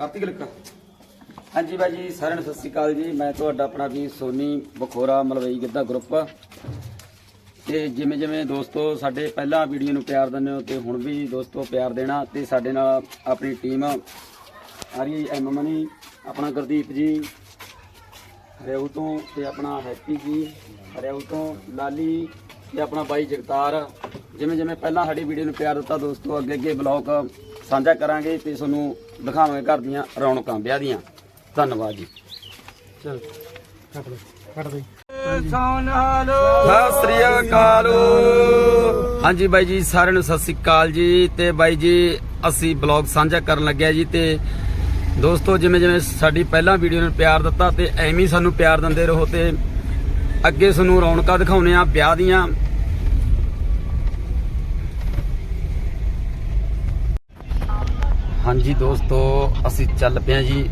ਕਾਰਤਿਕ ਲਿਖਾ ਹਾਂਜੀ ਬਾਈ ਜੀ ਸਾਰਿਆਂ ਨੂੰ ਸਤਿ ਸ਼੍ਰੀ ਅਕਾਲ ਜੀ। ਮੈਂ ਤੁਹਾਡਾ ਆਪਣਾ ਵੀ ਸੋਨੀ ਬਖੋਰਾ ਮਲਵਈ ਗਿੱਧਾ ਗਰੁੱਪ ਤੇ ਜਿਵੇਂ ਜਿਵੇਂ ਦੋਸਤੋ, ਸਾਡੇ ਪਹਿਲਾਂ ਵੀਡੀਓ ਨੂੰ ਪਿਆਰ ਦਿੰਦੇ ਹੋ ਤੇ ਹੁਣ ਵੀ ਦੋਸਤੋ ਪਿਆਰ ਦੇਣਾ ਤੇ ਸਾਡੇ ਨਾਲ ਆਪਣੀ ਟੀਮ ਆ ਰਹੀ ਐਮ ਮਨੀ, ਆਪਣਾ ਗੁਰਦੀਪ ਜੀ, ਹਰਿਆਊ ਤੋਂ ਤੇ ਆਪਣਾ ਹੈਪੀ ਜੀ, ਹਰਿਆਊ ਤੋਂ ਲਾਲੀ ਤੇ ਆਪਣਾ ਬਾਈ ਜਗਤਾਰ। ਜਿਵੇਂ ਜਿਵੇਂ ਪਹਿਲਾਂ ਸਾਡੀ ਵੀਡੀਓ ਨੂੰ ਪਿਆਰ ਦਿੱਤਾ ਦੋਸਤੋ, ਅੱਗੇ ਅੱਗੇ ਬਲੌਗ ਸਾਂਝਾ ਕਰਾਂਗੇ ਤੇ ਤੁਹਾਨੂੰ ਦਿਖਾਵਾਂਗੇ ਘਰ ਦੀਆਂ ਰੌਣਕਾਂ ਵਿਆਹ ਦੀਆਂ। ਧੰਨਵਾਦ ਜੀ। ਚਲ ਕੱਟ ਦੇ ਕੱਟ ਦੇ ਸਤਿ ਸ੍ਰੀ ਅਕਾਲ। ਹਾਂਜੀ ਬਾਈ ਜੀ ਸਾਰਿਆਂ ਨੂੰ ਸਤਿ ਸ੍ਰੀ ਅਕਾਲ ਜੀ। ਤੇ ਬਾਈ ਜੀ ਅਸੀਂ ਬਲੌਗ ਸਾਂਝਾ ਕਰਨ ਲੱਗਿਆ ਜੀ ਤੇ ਦੋਸਤੋ ਜਿਵੇਂ ਜਿਵੇਂ ਸਾਡੀ ਪਹਿਲਾਂ ਵੀਡੀਓ ਨੂੰ ਪਿਆਰ ਦਿੱਤਾ ਤੇ ਐਵੇਂ ਹੀ ਸਾਨੂੰ ਪਿਆਰ ਦਿੰਦੇ ਰਹੋ ਤੇ ਅੱਗੇ ਤੁਹਾਨੂੰ ਰੌਣਕਾਂ ਦਿਖਾਉਨੇ ਆ ਵਿਆਹ ਦੀਆਂ। ਹਾਂਜੀ ਦੋਸਤੋ ਅਸੀਂ ਚੱਲ ਪਿਆ ਜੀ।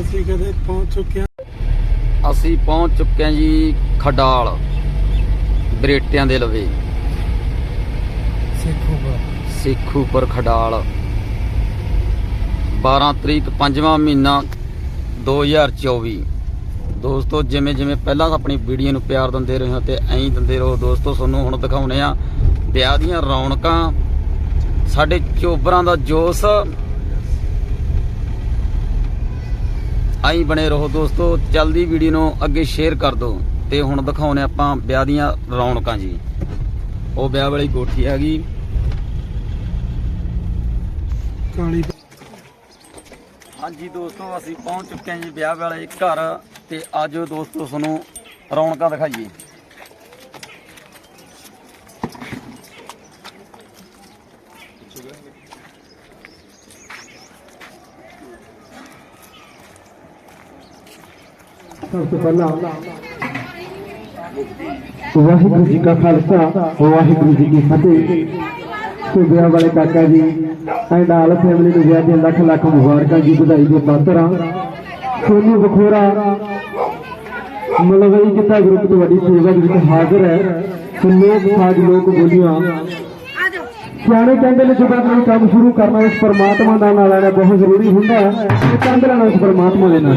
ਅਸੀਂ ਕਦੇ ਪਹੁੰਚ ਚੁੱਕੇ ਹਾਂ। ਅਸੀਂ ਪਹੁੰਚ ਚੁੱਕੇ ਹਾਂ ਜੀ ਖਡਾਲ ਬਰੇਟਿਆਂ ਦੇ ਲਵੇ। ਸਿੱਖੂਗਾ ਸੇਖੂਪੁਰ ਖਡਾਲ। 12 ਤਰੀਕ 5ਵਾਂ ਮਹੀਨਾ 2024 ਦੋਸਤੋ ਜਿਵੇਂ ਜਿਵੇਂ ਪਹਿਲਾਂ ਆਪਣੀ ਵੀਡੀਓ ਨੂੰ ਪਿਆਰ ਦਿੰਦੇ ਰਹੇ ਹੋ ਤੇ ਐਂ ਦਿੰਦੇ ਰਹੋ। ਦੋਸਤੋ ਤੁਹਾਨੂੰ ਹੁਣ ਦਿਖਾਉਨੇ ਆ ਵਿਆਹ ਦੀਆਂ ਰੌਣਕਾਂ ਸਾਡੇ ਚੋਬਰਾਂ ਦਾ ਜੋਸ਼। ਆਈ ਬਣੇ ਰਹੋ ਦੋਸਤੋ ਜਲਦੀ ਵੀਡੀਓ ਨੂੰ ਅੱਗੇ ਸ਼ੇਅਰ ਕਰ ਦਿਓ ਤੇ ਹੁਣ ਦਿਖਾਉਨੇ ਆਪਾਂ ਵਿਆਹ ਦੀਆਂ ਰੌਣਕਾਂ ਜੀ। ਉਹ ਵਿਆਹ ਵਾਲੀ ਕੋਠੀ ਹੈਗੀ। ਕਾਲੀ ਹਾਂਜੀ ਦੋਸਤੋ ਅਸੀਂ ਪਹੁੰਚ ਚੁੱਕੇ ਹਾਂ ਜੀ ਵਿਆਹ ਵਾਲੇ ਘਰ ਤੇ ਅੱਜ ਦੋਸਤੋ ਤੁਹਾਨੂੰ ਰੌਣਕਾਂ ਦਿਖਾਈਏ। ਸਭ ਤੋਂ ਪਹਿਲਾਂ ਵਾਹਿਗੁਰੂ ਜੀ ਕਾ ਖਾਲਸਾ, ਵਾਹਿਗੁਰੂ ਜੀ ਕੀ ਫਤਿਹ। ਸੁਬਿਆ ਵਾਲੇ ਕਾਕਾ ਜੀ ਐਂਡ ਫੈਮਿਲੀ ਨੂੰ ਵਿਆਹ ਦੀਆਂ ਲੱਖ ਲੱਖ ਮੁਬਾਰਕਾਂ ਜੀ ਵਧਾਈ ਦੇ ਪਾਤਰ ਹਾਂ ਬਖੋਰਾ ਮਲਵਈ ਕਿਤਾ ਗਰੁੱਪ ਤੁਹਾਡੀ ਸੇਵਾ ਦੇ ਵਿੱਚ ਹਾਜ਼ਰ ਹੈ। ਤੇ ਲੋਕ ਸਾਜ ਲੋਕ ਬੋਲੀਆਂ। ਸਿਆਣੇ ਕਹਿੰਦੇ ਨੇ ਜਦੋਂ ਕੋਈ ਕੰਮ ਸ਼ੁਰੂ ਕਰਨਾ ਉਸ ਪਰਮਾਤਮਾ ਦਾ ਨਾਲ ਲੈਣਾ ਬਹੁਤ ਜ਼ਰੂਰੀ ਹੁੰਦਾ ਹੈ। ਤੇ ਕੰਧ ਲੈਣਾ ਉਸ ਪਰਮਾਤਮਾ ਦੇ ਨਾਲ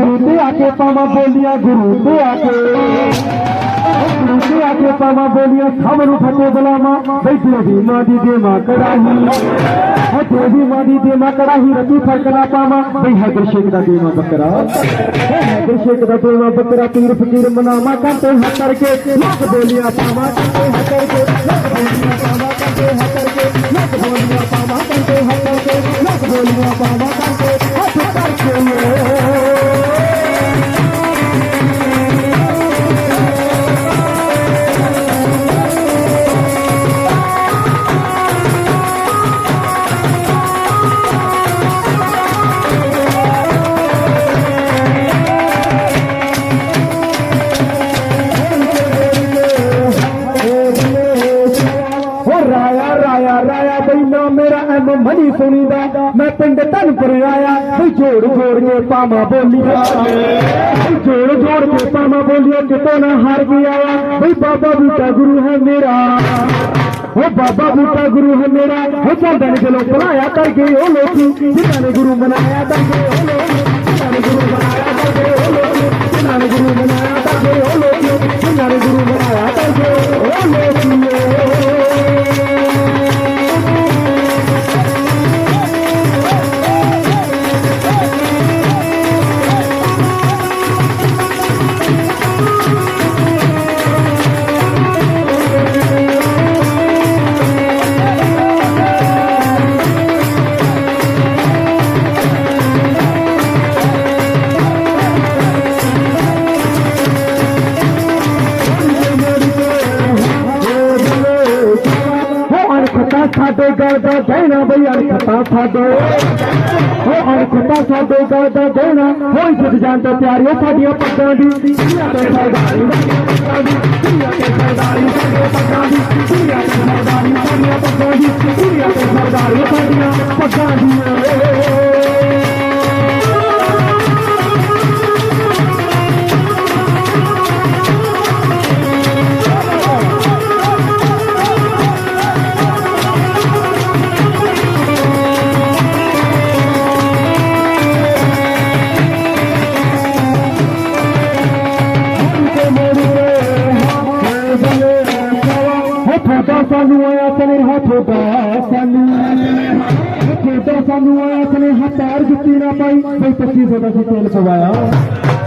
ਗੁਰੂ ਤੇ ਆ ਕੇ ਪਾਵਾਂ ਬੋਲੀਆਂ ਗੁਰੂ, ਤੇ ਆ ਕੇ। ਗੁਰੂ ਤੇ ਆ ਕੇ ਪਾਵਾਂ ਬੋਲੀਆਂ ਸਭ ਨੂੰ ਫਤਿਹ ਬੁਲਾਵਾਂ। ਬੈਠੇ ਦੀ ਮਾਂ ਦੀ ਦੇ ਮਾਂ ਕੜਾਹੀ। ਹੋ ਦੇਵੀ ਮਾਂ ਦੀ ਦੇ ਮਾਂ ਕੜਾਹੀ ਰੱਤੀ ਫ਼ਰਕ ਪਾਵਾਂ। ਬਈ ਹੈਦਰ ਸ਼ੇਖ ਦਾ ਦੇਵਾ ਬੱਕਰਾ। ਹੋ ਹੈਦਰ ਸ਼ੇਖ ਦਾ ਦੇਵਾ ਬੱਕਰਾ ਪੀਰ ਫਕੀਰ ਮਨਾਵਾ ਕੰਤੇ ਹੱਥ ਕਰਕੇ। ਲੱਖ ਬੋਲੀਆਂ ਪਾਵਾਂ ਕੰਤੇ ਹੱਥ ਕਰਕੇ। ਲੱਖ ਬੋਲੀਆਂ ਪਾਵਾਂ ਕੰਤੇ ਹੱਥ ਕਰਕੇ। ਲੱਖ ਬੋਲੀਆਂ ਪਾਵਾਂ ਪਿੰਡ ਧਨਪੁਰ ਆਇਆ ਬਈ ਜੋੜ ਜੋੜ ਕੇ ਪਾਵਾਂ ਬੋਲੀਆਂ। ਜੋੜ ਜੋੜ ਕੇ ਪਾਵਾਂ ਬੋਲੀਆਂ, ਕਿਤੋਂ ਨਾ ਹਾਰ ਕੇ ਆਇਆ ਬਾਬਾ ਬੂਟਾ ਗੁਰੂ ਹੈ ਮੇਰਾ। ਹੋ ਬਾਬਾ ਬੂਟਾ ਗੁਰੂ ਹੈ ਮੇਰਾ। ਹੋ ਚੰਦਨ ਚਲੋ ਭਲਾਇਆ ਕਰਕੇ, ਉਹ ਲੋਕੀ ਜਿਨ੍ਹਾਂ ਨੇ ਗੁਰੂ ਬਣਾਇਆ ਕਰਕੇ, ਉਹ ਲੋਕੀ ਜਿਨ੍ਹਾਂ ਨੇ ਗੁਰੂ ਬਣਾਇਆ ਕਰਕੇ, ਉਹ ਲੋਕੀ ਜਿਨ੍ਹਾਂ ਨੇ ਗੁਰੂ ਬਣਾਇਆ ਕਰਕੇ, ਉਹ ਲੋਕੀ ਜਿਨ੍ਹਾਂ ਨੇ ਗੁਰੂ ਬਣਾਇਆ ਕਰਕੇ, ਉਹ ਲੋਕੀ ਸਾਡੇ ਗਲ ਕਹਿਣਾ ਬਈ ਅਣਖਤਾ ਸਾਡੇ। ਹੋ ਅਣਖਤਾ ਸਾਡੇ, ਗਲ ਦਾ ਕਹਿਣਾ। ਹੋਈ ਜਿੱਦ ਜਾਣ ਤੋਂ ਪਿਆਰੀਓ ਸਾਡੀਆਂ ਪੱਗਾਂ ਦੀ। ਧੀਆਂ ਤੇ ਸਰਦਾਰੀ, ਸਾਡੀਆਂ ਤੇ ਸਰਦਾਰੀ, ਸਾਡੀਆਂ ਪੱਗਾਂ ਦੀ। ਧੀਆਂ ਤੇ ਸਰਦਾਰੀ, ਸਾਡੀਆਂ ਪੱਗਾਂ ਦੀ। ਧੀਆਂ ਤੇ ਸਰਦਾਰੀ ਸਾਡੀਆਂ ਪੱਗਾਂ ਦੀ ਸਾਨੂੰ ਆਇਆ ਸਨੇ ਹੱਥੋਂ ਦਾ, ਸਾਨੂੰ ਹੱਥੋਂ ਸਾਨੂੰ ਆਇਆ ਸਨੇ ਹੱਥਾਰ ਜੁੱਤੀ ਨਾ ਪਾਈ ਬਈ 2500 ਦਾ ਸੀ ਤੇਲ ਪਵਾਇਆ।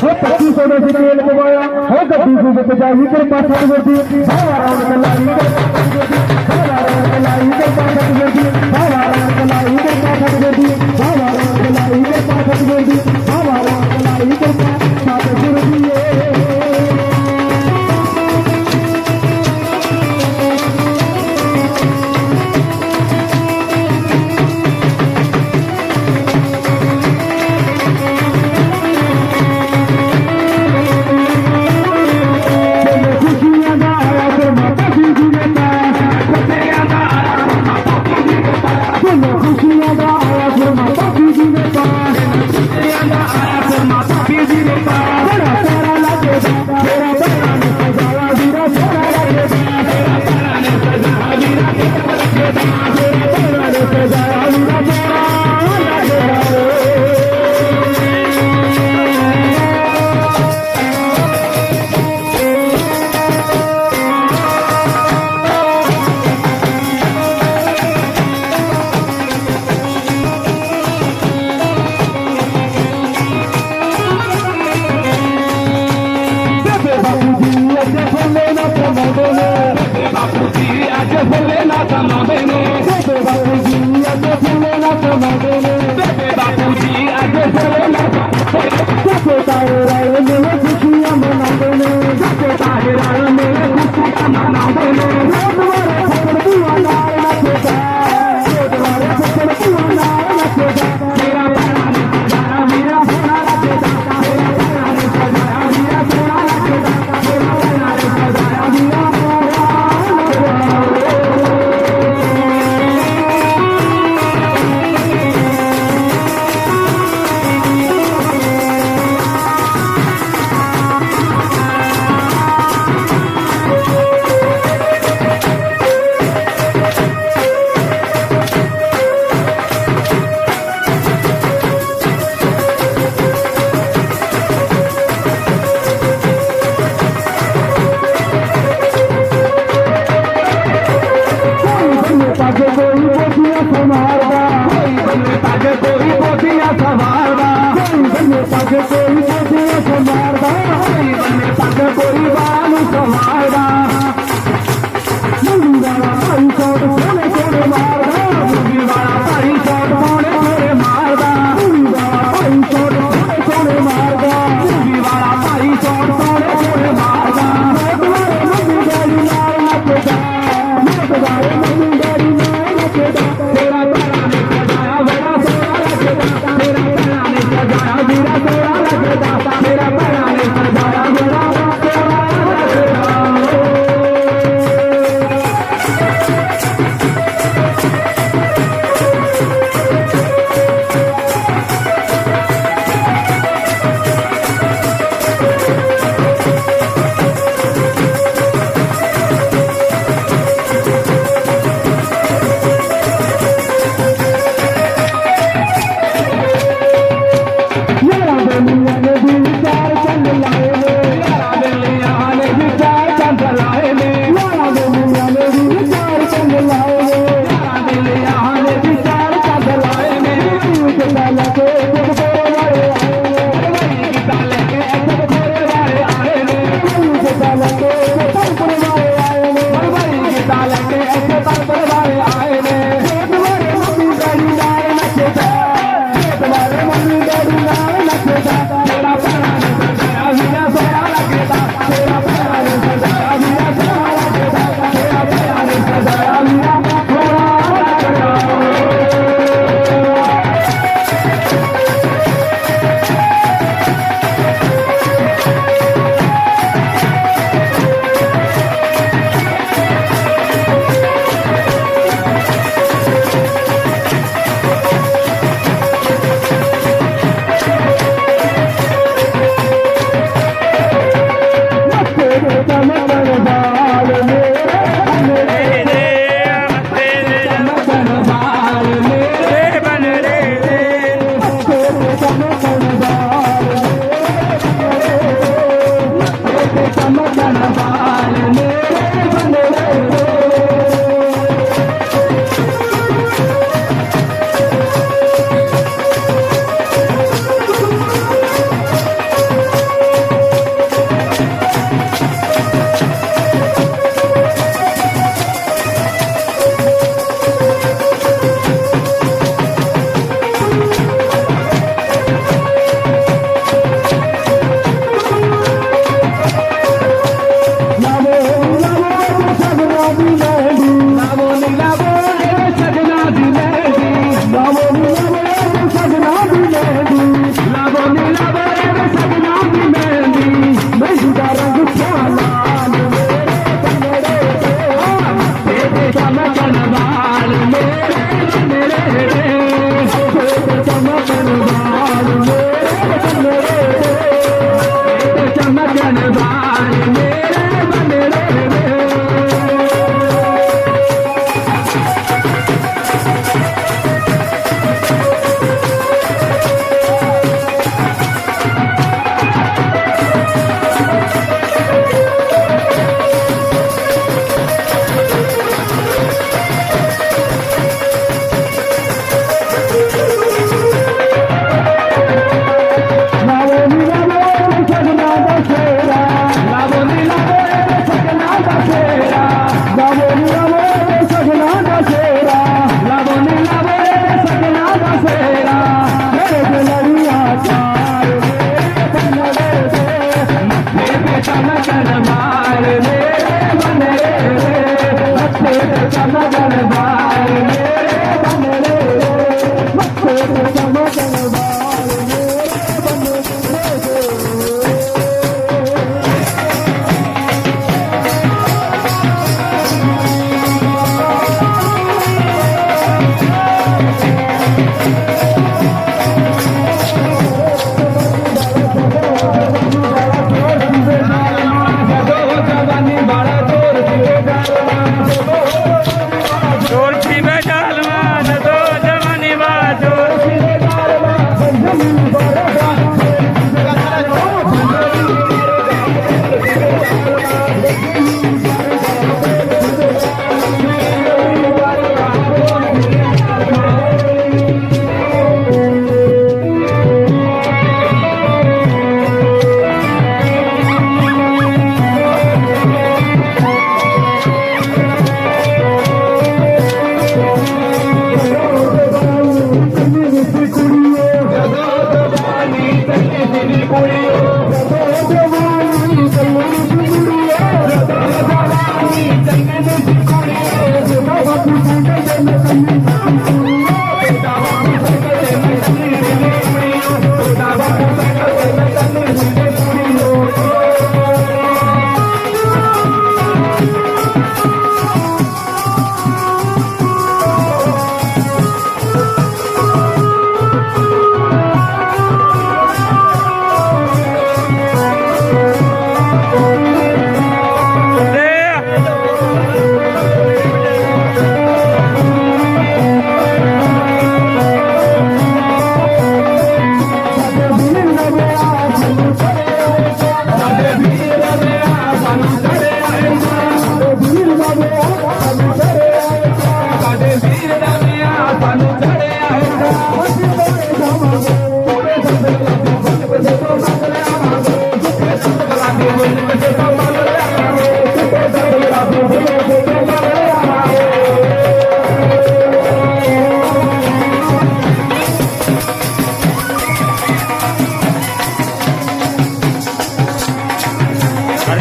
ਹੋ 2500 ਦਾ ਸੀ ਤੇਲ ਪਵਾਇਆ। ਹੋ ਗੱਡੀ ਨੂੰ ਤੇ ਜਾਈ ਕਰ ਪਾਸਾ ਵਰਦੀ ਸਾਰਾ ਰੌਣਕ ਲਾਈ ਸਾਰਾ ਰੌਣਕ ਲਾਈ ਕਰ ਪਾਸਾ ਵਰਦੀ ਸਾਰਾ ਰੌਣਕ ਲਾਈ ਕਰ ਪਾਸਾ ਵਰਦੀ ਸਾਰਾ ਰੌਣਕ ਲਾਈ ਕਰ ਪਾਸਾ ਵਰਦੀ ਸਾਰਾ ਰੌਣਕ ਲਾਈ ਕਰ ਪਾਸਾ ਵਰਦੀ ਬੇਬੇ ਬਾਪੂ ਜੀ ਅੱਜ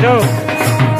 Show!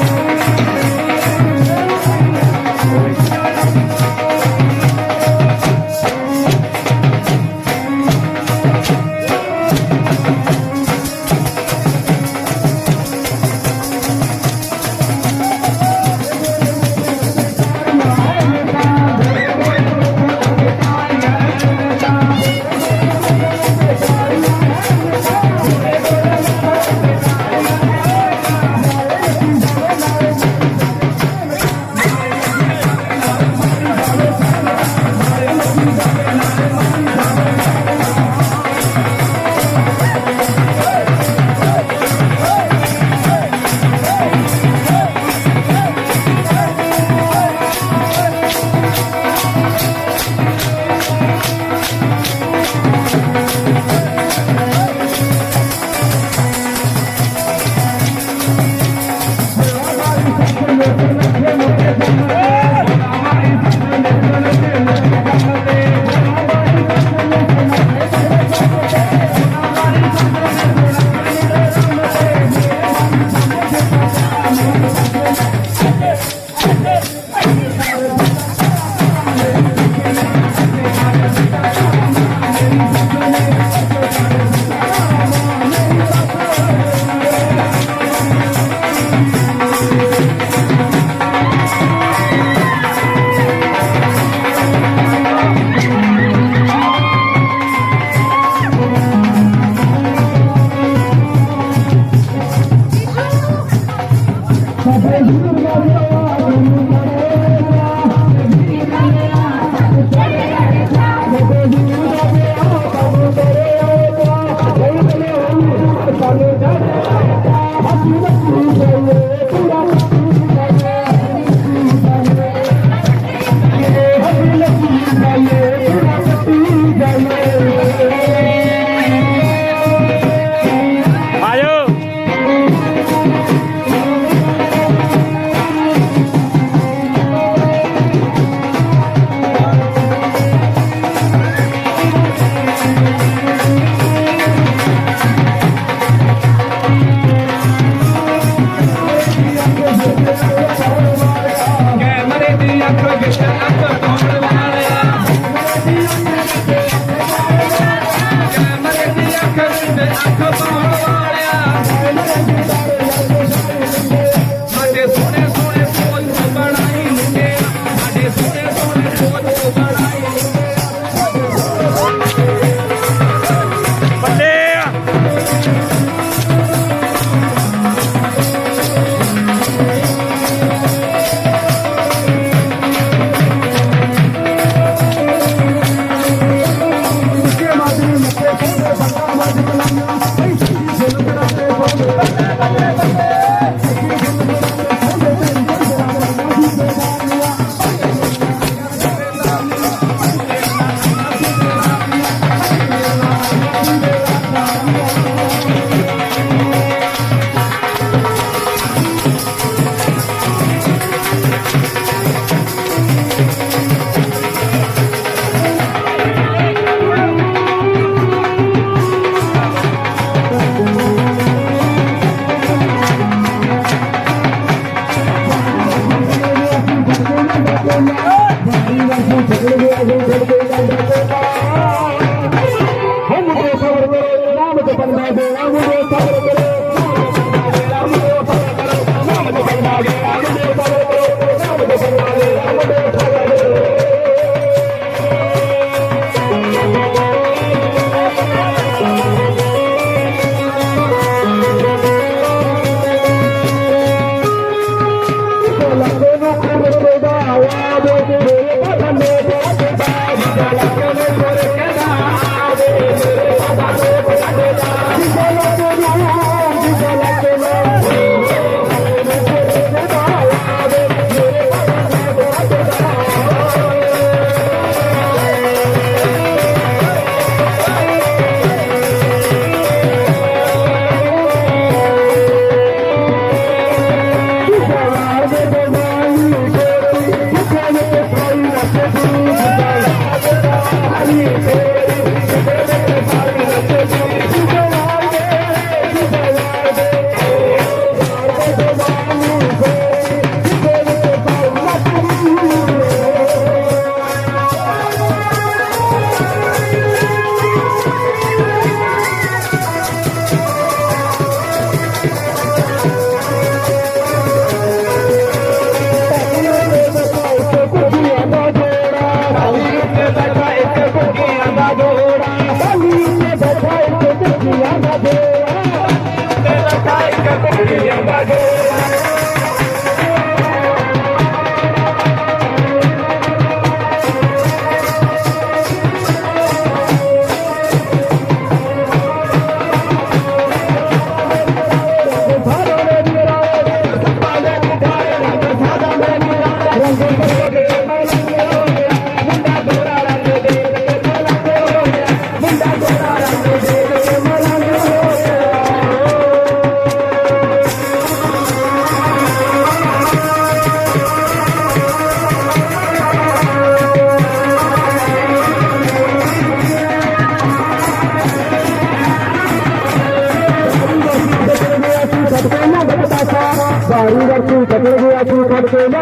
Yeah.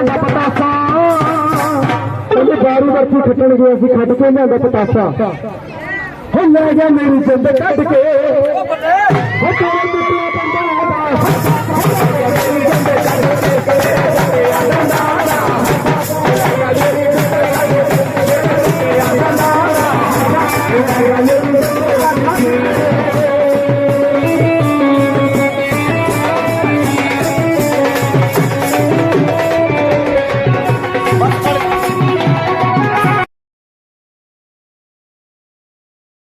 ਲਿਆਂਦਾ ਪਤਾਸਾ। ਉਹਨੇ ਬਾਰੀ ਵਰਤੀ ਖੱਟਣ ਗਿਆ ਸੀ ਖੱਟ ਕੇ ਲਿਆਂਦਾ ਪਤਾਸਾ। ਹੋ ਲੈ ਗਿਆ ਮੇਰੀ ਜਿੰਦ ਕੱਢ ਕੇ। ਹੋ